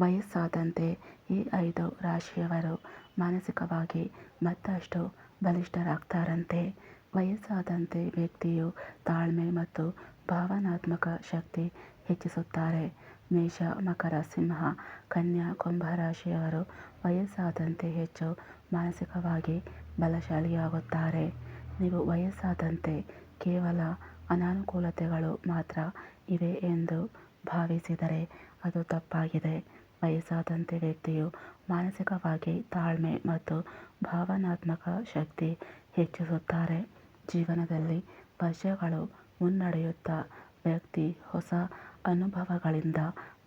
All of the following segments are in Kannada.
ವಯಸ್ಸಾದಂತೆ ಈ ಐದು ರಾಶಿಯವರು ಮಾನಸಿಕವಾಗಿ ಮತ್ತಷ್ಟು ಬಲಿಷ್ಠರಾಗ್ತಾರಂತೆ. ವಯಸ್ಸಾದಂತೆ ವ್ಯಕ್ತಿಯು ತಾಳ್ಮೆ ಮತ್ತು ಭಾವನಾತ್ಮಕ ಶಕ್ತಿ ಹೆಚ್ಚಿಸುತ್ತಾರೆ. ಮೇಷ, ಮಕರ, ಸಿಂಹ, ಕನ್ಯಾ, ಕುಂಭ ರಾಶಿಯವರು ವಯಸ್ಸಾದಂತೆ ಹೆಚ್ಚು ಮಾನಸಿಕವಾಗಿ ಬಲಶಾಲಿಯಾಗುತ್ತಾರೆ. ನೀವು ವಯಸ್ಸಾದಂತೆ ಕೇವಲ ಅನಾನುಕೂಲತೆಗಳು ಮಾತ್ರ ಇವೆ ಎಂದು ಭಾವಿಸಿದರೆ ಅದು ತಪ್ಪಾಗಿದೆ. ವಯಸ್ಸಾದಂತೆ ವ್ಯಕ್ತಿಯು ಮಾನಸಿಕವಾಗಿ ತಾಳ್ಮೆ ಮತ್ತು ಭಾವನಾತ್ಮಕ ಶಕ್ತಿ ಹೆಚ್ಚಿಸುತ್ತಾರೆ. ಜೀವನದಲ್ಲಿ ವರ್ಷಗಳು ಮುನ್ನಡೆಯುತ್ತಾ ವ್ಯಕ್ತಿ ಹೊಸ ಅನುಭವಗಳಿಂದ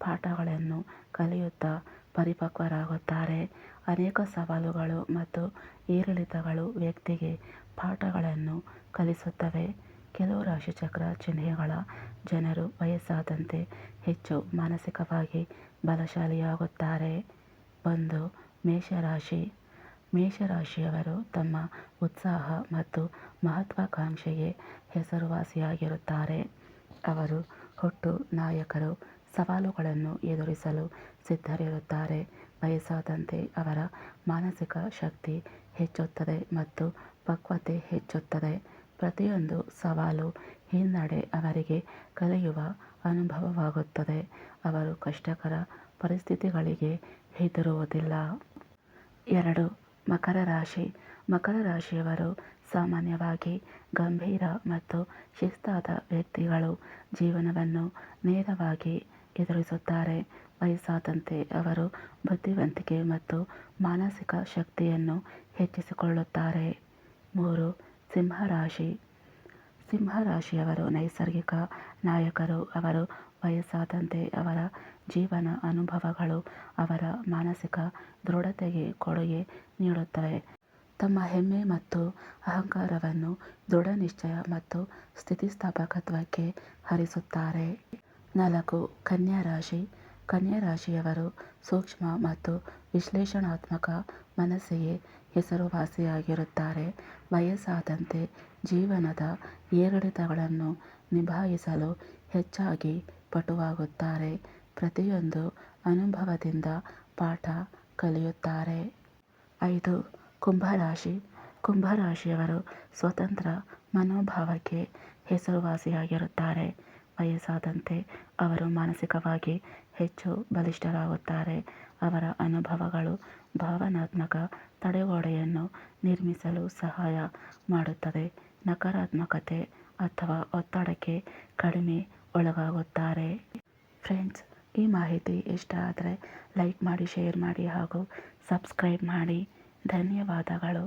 ಪಾಠಗಳನ್ನು ಕಲಿಯುತ್ತಾ ಪರಿಪಕ್ವರಾಗುತ್ತಾರೆ. ಅನೇಕ ಸವಾಲುಗಳು ಮತ್ತು ಏರಿಳಿತಗಳು ವ್ಯಕ್ತಿಗೆ ಪಾಠಗಳನ್ನು ಕಲಿಸುತ್ತವೆ. ಕೆಲವು ರಾಶಿಚಕ್ರ ಚಿಹ್ನೆಗಳ ಜನರು ವಯಸ್ಸಾದಂತೆ ಹೆಚ್ಚು ಮಾನಸಿಕವಾಗಿ ಬಲಶಾಲಿಯಾಗುತ್ತಾರೆ. ಒಂದು, ಮೇಷರಾಶಿ. ಮೇಷರಾಶಿಯವರು ತಮ್ಮ ಉತ್ಸಾಹ ಮತ್ತು ಮಹತ್ವಾಕಾಂಕ್ಷೆಗೆ ಹೆಸರುವಾಸಿಯಾಗಿರುತ್ತಾರೆ. ಅವರು ಹುಟ್ಟು ನಾಯಕರು, ಸವಾಲುಗಳನ್ನು ಎದುರಿಸಲು ಸಿದ್ಧರಿರುತ್ತಾರೆ. ವಯಸ್ಸಾದಂತೆ ಅವರ ಮಾನಸಿಕ ಶಕ್ತಿ ಹೆಚ್ಚುತ್ತದೆ ಮತ್ತು ಪಕ್ವತೆ ಹೆಚ್ಚುತ್ತದೆ. ಪ್ರತಿಯೊಂದು ಸವಾಲು ಹಿನ್ನಡೆ ಅವರಿಗೆ ಕಲಿಯುವ ಅನುಭವವಾಗುತ್ತದೆ. ಅವರು ಕಷ್ಟಕರ ಪರಿಸ್ಥಿತಿಗಳಿಗೆ ಹೆದರುವುದಿಲ್ಲ. ಎರಡು, ಮಕರ ರಾಶಿ. ಮಕರ ರಾಶಿಯವರು ಸಾಮಾನ್ಯವಾಗಿ ಗಂಭೀರ ಮತ್ತು ಶಿಸ್ತಾದ ವ್ಯಕ್ತಿಗಳು. ಜೀವನವನ್ನು ನೇರವಾಗಿ ಎದುರಿಸುತ್ತಾರೆ. ವಯಸ್ಸಾದಂತೆ ಅವರು ಬುದ್ಧಿವಂತಿಕೆ ಮತ್ತು ಮಾನಸಿಕ ಶಕ್ತಿಯನ್ನು ಹೆಚ್ಚಿಸಿಕೊಳ್ಳುತ್ತಾರೆ. ಮೂರು ಸಿಂಹರಾಶಿ. ಸಿಂಹರಾಶಿಯವರು ನೈಸರ್ಗಿಕ ನಾಯಕರು. ಅವರು ವಯಸ್ಸಾದಂತೆ ಅವರ ಜೀವನ ಅನುಭವಗಳು ಅವರ ಮಾನಸಿಕ ದೃಢತೆಗೆ ಕೊಡುಗೆ ನೀಡುತ್ತವೆ. ತಮ್ಮ ಹೆಮ್ಮೆ ಮತ್ತು ಅಹಂಕಾರವನ್ನು ದೃಢನಿಶ್ಚಯ ಮತ್ತು ಸ್ಥಿತಿಸ್ಥಾಪಕತ್ವಕ್ಕೆ ಹರಿಸುತ್ತಾರೆ. ನಾಲ್ಕು, ಕನ್ಯಾ ರಾಶಿ. ಕನ್ಯಾ ರಾಶಿಯವರು ಸೂಕ್ಷ್ಮ ಮತ್ತು ವಿಶ್ಲೇಷಣಾತ್ಮಕ ಮನಸ್ಸಿಗೆ ಹೆಸರುವಾಸಿಯಾಗಿರುತ್ತಾರೆ. ವಯಸ್ಸಾದಂತೆ ಜೀವನದ ಏರಿಳಿತಗಳನ್ನು ನಿಭಾಯಿಸಲು ಹೆಚ್ಚಾಗಿ ಪಟುವಾಗುತ್ತಾರೆ. ಪ್ರತಿಯೊಂದು ಅನುಭವದಿಂದ ಪಾಠ ಕಲಿಯುತ್ತಾರೆ. ಐದು, ಕುಂಭರಾಶಿ. ಕುಂಭರಾಶಿಯವರು ಸ್ವತಂತ್ರ ಮನೋಭಾವಕ್ಕೆ ಹೆಸರುವಾಸಿಯಾಗಿರುತ್ತಾರೆ. ವಯಸ್ಸಾದಂತೆ ಅವರು ಮಾನಸಿಕವಾಗಿ ಹೆಚ್ಚು ಬಲಿಷ್ಠರಾಗುತ್ತಾರೆ. ಅವರ ಅನುಭವಗಳು ಭಾವನಾತ್ಮಕ ತಡೆಗೋಡೆಯನ್ನು ನಿರ್ಮಿಸಲು ಸಹಾಯ ಮಾಡುತ್ತದೆ. ನಕಾರಾತ್ಮಕತೆ ಅಥವಾ ಒತ್ತಡಕ್ಕೆ ಕಡಿಮೆ ಒಳಗಾಗುತ್ತಾರೆ. ಫ್ರೆಂಡ್ಸ್, ಈ ಮಾಹಿತಿ ಇಷ್ಟ ಆದರೆ ಲೈಕ್ ಮಾಡಿ, ಶೇರ್ ಮಾಡಿ ಹಾಗೂ ಸಬ್ಸ್ಕ್ರೈಬ್ ಮಾಡಿ. ಧನ್ಯವಾದಗಳು.